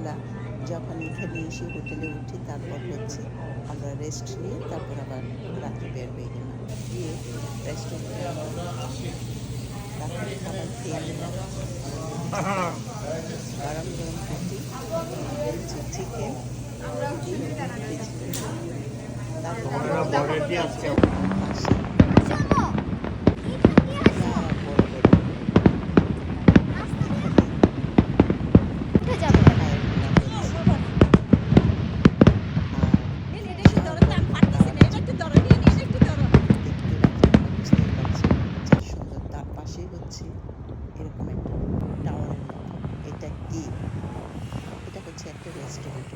রাত্রেবেলা যখন এখানে এসে হোটেলে উঠি তারপর হচ্ছে আমরা রেস্ট নিয়ে তারপর আবার রাত্রে বের হয়ে গেলাম গিয়ে রেস্টুরেন্টে রাত্রে খাবার খেয়ে নিলাম। গরম গরম রুটি চিকেন তারপর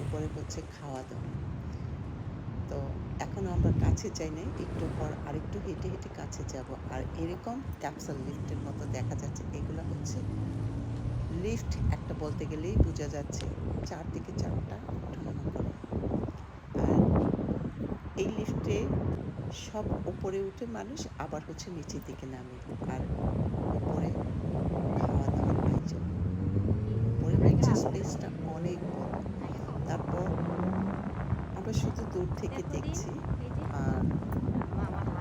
উপরে হচ্ছে খাওয়া দাওয়া তো এখনও আমরা কাছে যাই নাই একটু পর আরেকটু হেঁটে হেঁটে কাছে যাব। আর এরকম ক্যাপসাল লিফটের মতো দেখা যাচ্ছে এগুলো হচ্ছে লিফট একটা বলতে গেলেই বোঝা যাচ্ছে চারদিকে চারটা ওঠানামা করে। আর এই লিফটে সব উপরে উঠে মানুষ আবার হচ্ছে নিচের দিকে নামে। আর উপরে খাওয়া দাওয়ার উপরে স্পেসটা অনেক বড়। শুধু দূর থেকে দেখছি আর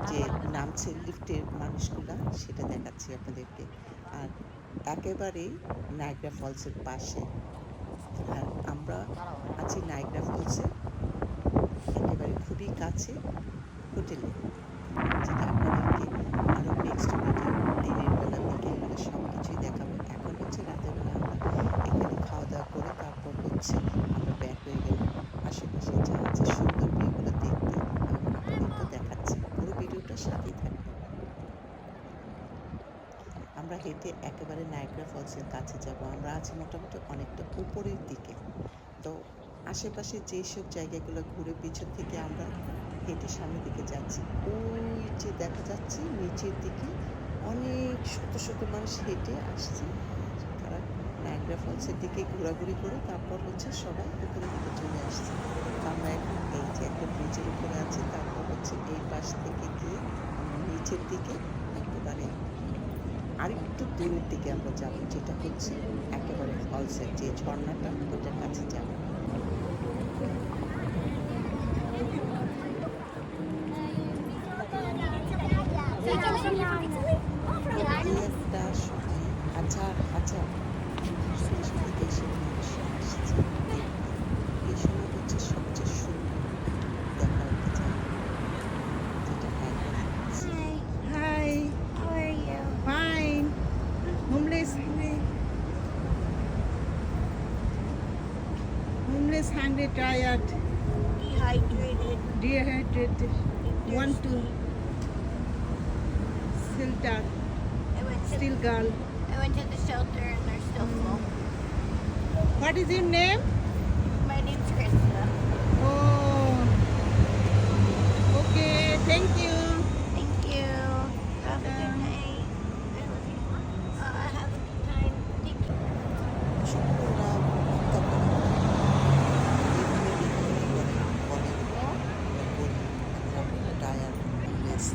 যে নামছে লিফটের মানুষগুলা সেটা দেখাচ্ছি আপনাদেরকে আর একেবারেই নায়গ্রা ফলসের পাশে আর আমরা আছি নায়গ্রা ফলসের একেবারে খুবই কাছে হোটেলে যেটা আপনাদেরকে আরও নেক্সট ভিডিও দিনের বেলার দিকে আমরা সব কিছুই দেখাবো এখন হচ্ছে রাতের বেলা আমরা এখানে খাওয়া দাওয়া করে তারপর হচ্ছে আমরা ব্যাক হয়ে গেলাম আশেপাশে যা আছে সুন্দর ভিউগুলো দেখতে এবং আপনাদেরকেও দেখাচ্ছি পুরো ভিডিওটার সাথেই থাকবে আমরা হেঁটে একেবারে নায়গ্রা ফলসের কাছে যাব। আমরা আছি মোটামুটি অনেকটা উপরের দিকে। তো আশেপাশে যেসব জায়গাগুলো ঘুরে পিছন থেকে আমরা হেঁটে সামনের দিকে যাচ্ছি, ওই যে দেখা যাচ্ছে নিচের দিকে অনেক শত শত মানুষ হেঁটে আসছে। তারা নায়গ্রা ফলসের দিকে ঘোরাঘুরি করে তারপর হচ্ছে সবাই উপরের দিকে চলে আসছে। আমরা এখন এই যে একটা ব্রিজের উপরে আছি, তারপর হচ্ছে এই পাশ থেকে গিয়ে নিচের দিকে আরেকটু দূরের দিকে আমরা যাব যেটা হচ্ছে একেবারে ফলসের যে ঝর্ণাটা ওটার কাছে যাব। Hungry, tired, Dehydrated. dehydrated, want to went to still girl. I went to the shelter and they're still full. Mm. What is your name? লেস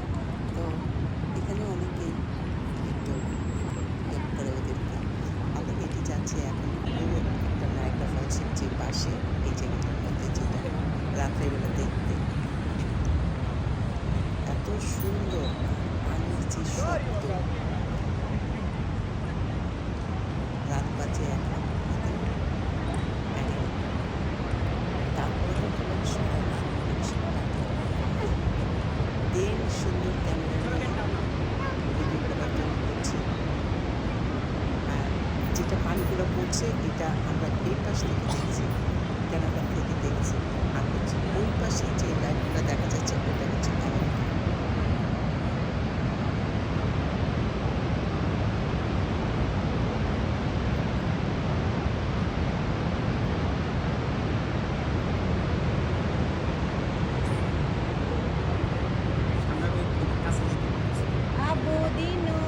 তো এখানে অনেকেই একটু হেল্প করে ওদেরকে। আমরা হেঁটে যাচ্ছি এখন। একটা নায়িকা ফলসের যে পাশে, এই জায়গাটার মধ্যে যেটা রাত্রেবেলা দেখতে। এত সুন্দর। আমি যে শব্দ রাত বাজে এখন আমাদের এগারোটা তারপরে দেখলাম সবাই দেন সুন্দর যেটা পানিগুলো পড়ছে এটা আমরা এই পাশ থেকে দেখছি ক্যানাডা থেকে দেখছি আর হচ্ছে ওই পাশে যে লাইটগুলো দেখা যাচ্ছে ওটা হচ্ছে আমেরিকা Abu Dino.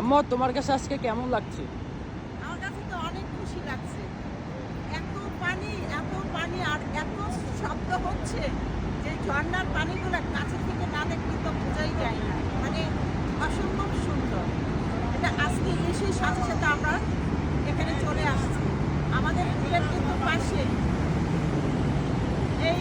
আম্মা, তোমার কাছে আজকে কেমন লাগছে? আমার কাছে তো অনেক খুশি লাগছে। এত পানি এত পানি, আর এত শব্দ হচ্ছে যে ঝর্ণার পানিগুলো কাছে থেকে না দেখলে তো বোঝাই যায় না। মানে অসম্ভব সুন্দর। এটা আজকে এসে সাথে সাথে আমরা এখানে চলে আসছি। আমাদের স্কুলের কিন্তু পাশে এই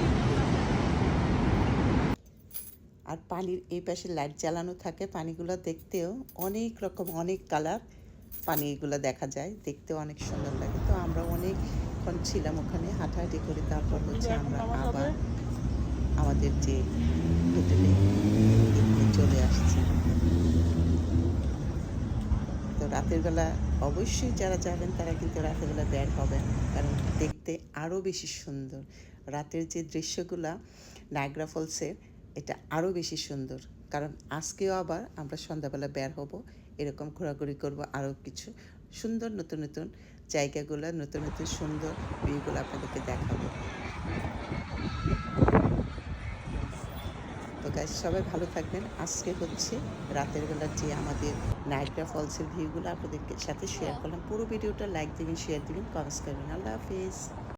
আর পানির এই পাশে লাইট জ্বালানো থাকে পানিগুলো দেখতেও অনেক রকম অনেক কালার পানিগুলো দেখা যায়। দেখতেও অনেক সুন্দর লাগে। তো আমরা অনেকক্ষণ ছিলাম ওখানে হাঁটাহাঁটি করে তারপর হচ্ছে আমরা আবার আমাদের যে হোটেলে চলে আসছি। তো রাতের বেলা অবশ্যই যারা যাবেন তারা কিন্তু রাতের বেলা বের হবেন। কারণ দেখতে আরও বেশি সুন্দর। রাতের যে দৃশ্যগুলা নায়গ্রা ফলসের এটা আরও বেশি সুন্দর। কারণ আজকেও আবার আমরা সন্ধ্যাবেলা বের হব, এরকম ঘোরাঘুরি করব আরও কিছু সুন্দর নতুন নতুন জায়গাগুলো, নতুন নতুন সুন্দর ভিউগুলো আপনাদেরকে দেখাবো। তো গাইজ সবাই ভালো থাকবেন। আজকে হচ্ছে রাতের বেলার যে আমাদের নাইট্রা ফলসের ভিউগুলো আপনাদের সাথে শেয়ার করলাম। পুরো ভিডিওটা লাইক দিবেন শেয়ার দিবেন কমেন্টস করবেন। আল্লাহ হাফিজ।